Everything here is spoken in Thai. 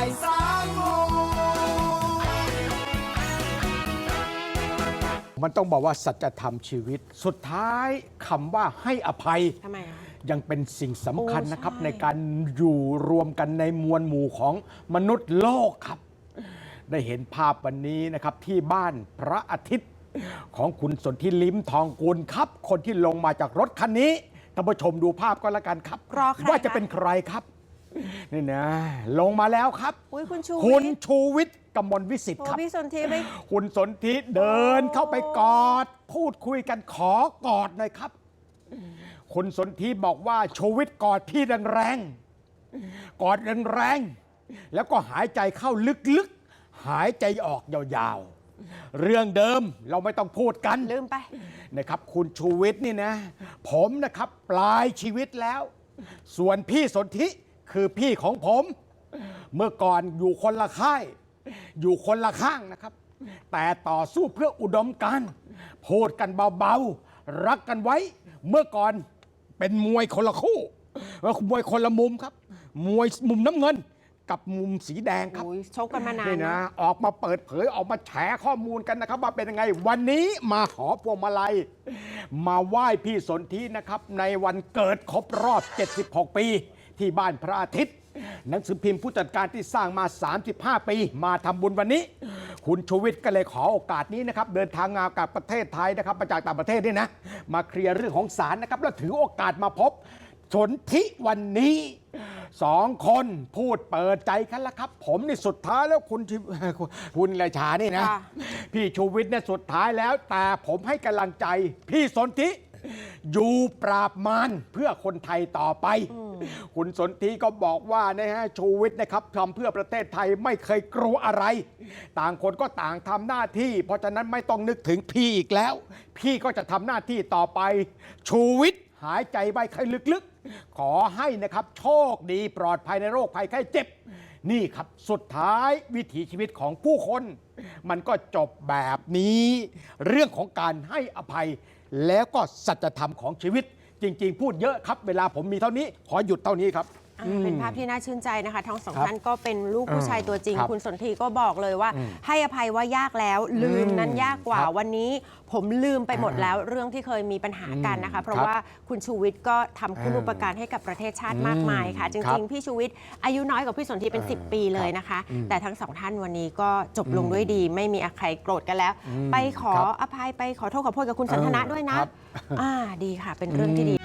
ายสามโมงมันต้องบอกว่าสัจธรรมชีวิต สุดท้ายคำว่าให้อภัย ทำไมอะ ยังเป็นสิ่งสำคัญโอ้นะครับใช่ ในการอยู่รวมกันในมวลหมู่ของมนุษย์โลกครับ ได้เห็นภาพวันนี้นะครับที่บ้านพระอาทิตย์ ของคุณสนธิลิ้มทองกุลครับ คนที่ลงมาจากรถคันนี้ท่านผู้ชมดูภาพก็แล้วกันครับ รอใครว่าจะคะเป็นใครครับ นี่นะลงมาแล้วครับ อุ้ยคุณชูคุณวิทย์ชูวิทย์กมลวิสิทธิ์โอ้ครับ พี่สนธิไปคุณสนธิเดินเข้าไปกอด พูดคุยกันขอกอดหน่อยครับ คุณสนธิบอกว่าชูวิทย์กอดพี่แรงๆกอดแรงๆแล้วก็หายใจเข้าลึกๆ หายใจออกยาวๆ เรื่องเดิมเราไม่ต้องพูดกัน ลืมไป นะครับคุณชูวิทย์นี่นะ ผมนะครับปลายชีวิตแล้ว ส่วนพี่สนธิ คือพี่ของผม เมื่อก่อนอยู่คนละค่าย อยู่คนละข้างนะครับ แต่ต่อสู้เพื่ออุดมการณ์พูดกันเบาๆ รักกันไว้ เมื่อก่อนเป็นมวยคนละคู่แล้วมวยคนละมุมครับ มวยมุมน้ำเงิน กับมุมสีแดงครับอุ้ยชกกันมานานนี่นะ นะออกมาเปิดเผยออกมาแฉข้อมูลกันนะครับ ว่าเป็นยังไง วันนี้มาหอพวงมาลัย มาไหว้พี่สนธินะครับ ในวันเกิดครบรอบ 76 ปี ที่บ้านพระอาทิตย์ หนังสือพิมพ์ผู้จัดการที่สร้างมา 35 ปี มาทำบุญวันนี้ คุณชูวิทย์ก็เลยขอโอกาสนี้นะครับ เดินทางมากับประเทศไทยนะครับมาจากต่างประเทศนี่นะ มาเคลียร์เรื่องของศาลนะครับ แล้วถือโอกาสมาพบสนธิวันนี้สองคนพูดเปิดใจกันแล้วครับ ผมนี่สุดท้ายแล้วคุณชิคุณราชานี่นะค่ะพี่ชูวิทย์เนี่ยสุดท้ายแล้ว แต่ผมให้กำลังใจ พี่สนธิอยู่ปราบมารเพื่อคนไทยต่อไป คุณสนธิก็บอกว่านะฮะชูวิทย์นะครับทำเพื่อประเทศไทยไม่เคยกลัวอะไร ต่างคนก็ต่างทำหน้าที่ เพราะฉะนั้นไม่ต้องนึกถึงพี่อีกแล้ว พี่ก็จะทำหน้าที่ต่อไป ชูวิทย์หายใจไว้ให้ลึกๆ ขอให้นะครับโชคดีปลอดภัยในโรคภัยไข้เจ็บ นี่ครับสุดท้ายวิถีชีวิตของผู้คน มันก็จบแบบนี้ เรื่องของการให้อภัยแล้วก็สัจธรรมของชีวิต จริง ๆ พูดเยอะครับ เวลาผมมีเท่านี้ ขอหยุดเท่านี้ครับ อ่าเป็นภาพที่น่าชื่นใจนะคะ ทั้งสองครับท่านก็เป็นลูกผู้ชายตัวจริง ครับคุณสนธิก็บอกเลยว่า ให้อภัยว่ายากแล้ว ลืมนั้นยากกว่าครับวันนี้ ผมลืมไปหมดแล้วเรื่องที่เคยมีปัญหากันนะคะ เพราะครับว่าคุณชูวิทย์ก็ทำคุณูปการให้กับประเทศชาติมากมายค่ะ จครัริง บๆ พี่ชูวิทย์อายุน้อยกว่าพี่สนธิเป็น 10 ปีเลยนะคะ แต่ทั้งสองท่านวันนี้ก็จบลงด้วยดี ไม่มีใครโกรธกันแล้วไปขอครับอภัยไปขอโทษขอโพยกับคุณสันทนะด้วยนะครับ อ่าดีค่ะ เป็นเรื่องที่ดี